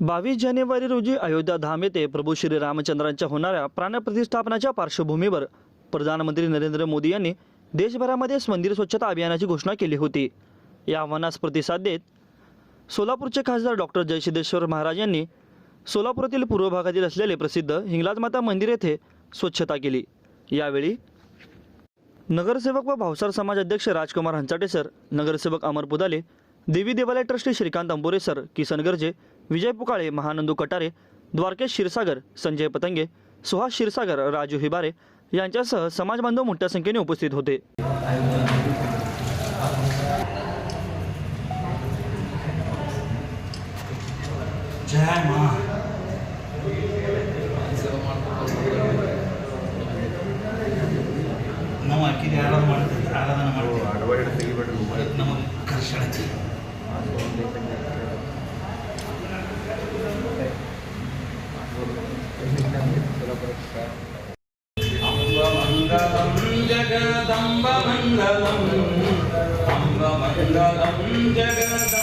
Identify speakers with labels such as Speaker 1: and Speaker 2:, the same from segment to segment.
Speaker 1: बावीस जानेवारी रोजी अयोध्या धाम येथे प्रभू श्री रामचंद्रांच्या होणाऱ्या प्राणप्रतिष्ठापनाच्या पार्श्वभूमीवर प्रधानमंत्री नरेंद्र मोदी यांनी देशभरामध्ये मंदिर स्वच्छता अभियानाची घोषणा केली होती. या आव्हानास प्रतिसाद देत सोलापूरचे खासदार डॉक्टर जयसिद्धेश्वर महाराज यांनी सोलापुरातील पूर्व भागातील असलेले प्रसिद्ध हिंगलाज माता मंदिर येथे स्वच्छता केली. यावेळी नगरसेवक व भावसार समाज अध्यक्ष राजकुमार हंचाटे सर नगरसेवक अमर पुदाले देवी देवालय ट्रस्टी श्रीकांत अंबोरे सर किसन गर्जे विजय पुकाळे महानंदू कटारे द्वारकेश क्षीरसागर संजय पतंगे सुहास क्षीरसागर राजू हिबारे यांच्यासह समाज बांधव मोठ्या संख्येने उपस्थित होते
Speaker 2: जय माँ ನಾವು ಅಕ್ಕಿಗೆ ಆರಾಧನೆ
Speaker 3: जगदम्बमङ्गलम् अम्बमङ्गलं जगदम्बमङ्गलम्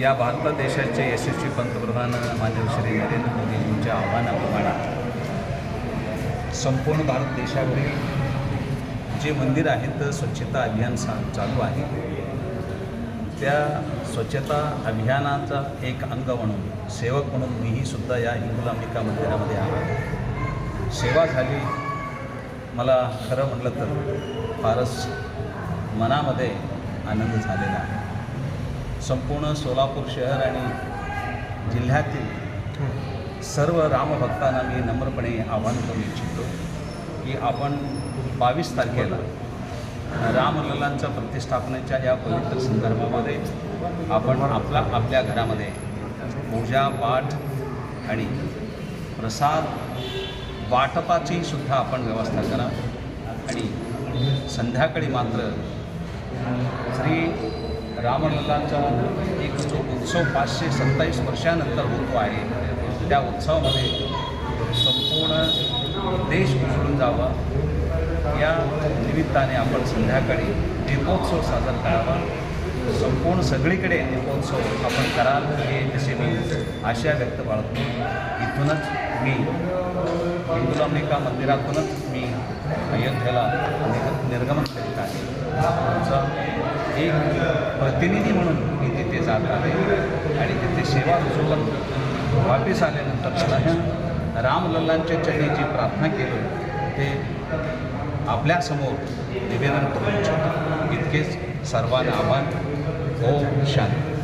Speaker 4: या भारत देशाचे यशस्वी पंतप्रधान माननीय श्री नरेंद्र मोदीजींच्या आव्हानाप्रमाणे संपूर्ण भारत देशावरील जे मंदिर आहेत स्वच्छता अभियान सा चालू आहे. त्या स्वच्छता अभियानाचा एक अंग म्हणून सेवक म्हणून मीही सुद्धा या हिंगुलांबिका मंदिरामध्ये आलो सेवा झाली. मला खरं म्हटलं तर फारच मनामध्ये आनंद झालेला आहे. संपूर्ण सोलापूर शहर आणि जिल्ह्यातील सर्व रामभक्तांना मी नम्रपणे आवाहन करू इच्छितो की आपण बावीस तारखेला रामलल्लांच्या प्रतिष्ठापनेच्या या पवित्र संदर्भामध्ये आपण आपला आपल्या घरामध्ये पूजा पाठ आणि प्रसाद वाटपाची सुद्धा आपण व्यवस्था करा आणि संध्याकाळी मात्र श्री रामलल्लांचा एक जो उत्सव पाचशे सत्तावीस वर्षानंतर होतो आहे त्या उत्सवामध्ये संपूर्ण देश मिसळून जावा. या निमित्ताने आपण संध्याकाळी दीपोत्सव साजरा करावा. संपूर्ण सगळीकडे दीपोत्सव आपण कराल हे असे मी आशा व्यक्त बाळगतो. इथूनच मी हिंदुलांबिका मंदिरातूनच मी अयोध्येला निर्गमन करीत आहे. आमचा एक प्रतिनिधी म्हणून मी तिथे जात आहे आणि तिथे सेवा रुजवून वापिस आल्यानंतर मला रामलल्लांच्या चरणी जी प्रार्थना केली ते आपल्यासमोर निवेदन करू इच्छितो इतकेच सर्वांना आव्हान ओम शांती.